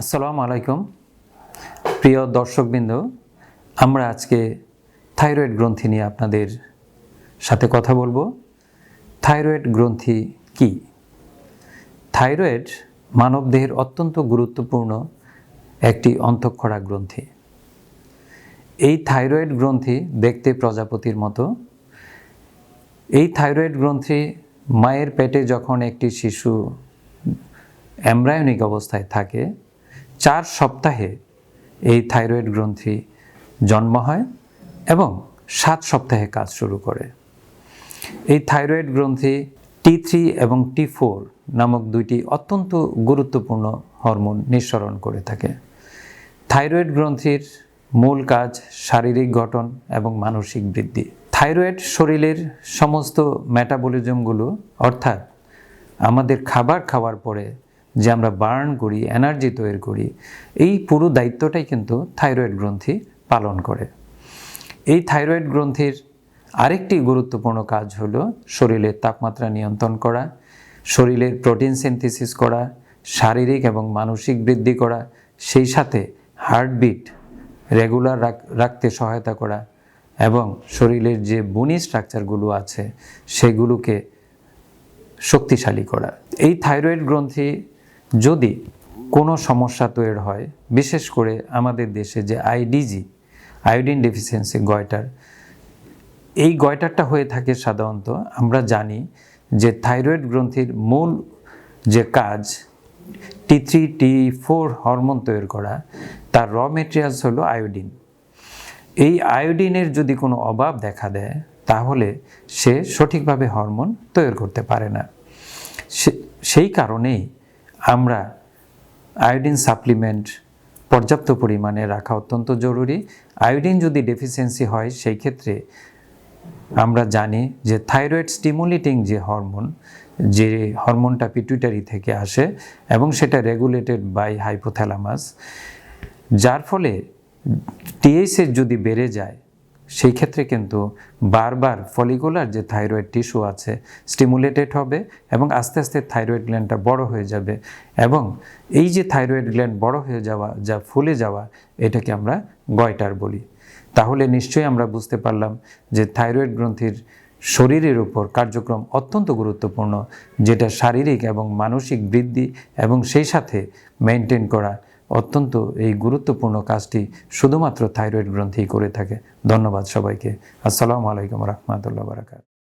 আসসালামু আলাইকুম। প্রিয় দর্শকবৃন্দ, আমরা আজকে থাইরয়েড গ্রন্থি নিয়ে আপনাদের সাথে কথা বলব। থাইরয়েড গ্রন্থি কি? থাইরয়েড মানবদেহের অত্যন্ত গুরুত্বপূর্ণ একটি অন্তঃক্ষরা গ্রন্থি। এই থাইরয়েড গ্রন্থি দেখতে প্রজাপতির মতো। এই থাইরয়েড গ্রন্থি মায়ের পেটে যখন একটি শিশু এমব্রায়োনিক অবস্থায় থাকে চার সপ্তাহে এই থাইরয়েড গ্রন্থি জন্ম হয় এবং সাত সপ্তাহে কাজ শুরু করে। এই থাইরয়েড গ্রন্থি টি থ্রি এবং টি ফোর নামক দুইটি অত্যন্ত গুরুত্বপূর্ণ হরমোন নিঃসরণ করে থাকে। থাইরয়েড গ্রন্থির মূল কাজ শারীরিক গঠন এবং মানসিক বৃদ্ধি। থাইরয়েড শরীরের সমস্ত মেটাবলিজমগুলো অর্থাৎ আমাদের খাবার খাওয়ার পরে যে আমরা বার্ন করি, এনার্জি তৈরি করি, এই পুরো দায়িত্বটাই কিন্তু থাইরয়েড গ্রন্থি পালন করে। এই থাইরয়েড গ্রন্থির আরেকটি গুরুত্বপূর্ণ কাজ হলো শরীরের তাপমাত্রা নিয়ন্ত্রণ করা, শরীরের প্রোটিন সিনথেসিস করা, শারীরিক এবং মানসিক বৃদ্ধি করা, সেই সাথে হার্টবিট রেগুলার রাখতে সহায়তা করা এবং শরীরের যে বনি স্ট্রাকচারগুলো আছে, সেগুলোকে শক্তিশালী করা। এই থাইরয়েড গ্রন্থি যদি কোনো সমস্যা তৈরি হয়, বিশেষ করে আমাদের দেশে যে আইডিজি আয়োডিন ডেফিসিয়েন্সি গয়টার এই গয়টারটা হয়ে থাকে সাধারণত আমরা জানি যে থাইরয়েড গ্রন্থির মূল যে কাজ T three T four hormone তৈরি করা, তার র মেটেরিয়ালস হলো আয়োডিন এই আয়োডিনের যদি কোনো অভাব দেখা দেয়, তাহলে সে সঠিকভাবে হরমোন তৈরি করতে পারে না। সেই কারণেই আমরা আয়োডিন সাপ্লিমেন্ট পর্যাপ্ত পরিমাণে রাখা অত্যন্ত জরুরি। আয়োডিন যদি ডেফিসিয়েন্সি হয়, সেই ক্ষেত্রে আমরা জানি যে থাইরয়েড স্টিমুলেটিং যে হরমোন, যে হরমোনটা পিটুইটারি থেকে আসে এবং সেটা রেগুলেটেড বাই হাইপোথ্যালামাস যার ফলে টিএসএস যদি বেড়ে যায় সেই ক্ষেত্রে কিন্তু বারবার ফলিকুলার যে থাইরয়েড টিস্যু আছে স্টিমুলেটেড হবে এবং আস্তে আস্তে থাইরয়েড গ্ল্যান্ডটা বড় হয়ে যাবে এবং এই যে থাইরয়েড গ্ল্যান্ড বড় হয়ে যাওয়া, যা ফুলে যাওয়া, এটাকে আমরা গয়টার বলি। তাহলে নিশ্চয়ই আমরা বুঝতে পারলাম যে থাইরয়েড গ্রন্থির শরীরের উপর কার্যক্রম অত্যন্ত গুরুত্বপূর্ণ, যেটা শারীরিক এবং মানসিক বৃদ্ধি এবং সেই সাথে মেনটেন করা। অত্যন্ত এই গুরুত্বপূর্ণ কাজটি শুধুমাত্র থাইরয়েড গ্রন্থি করে থাকে। ধন্যবাদ সবাইকে। আসসালামু আলাইকুম রহমতুল্লাহ বারাকাত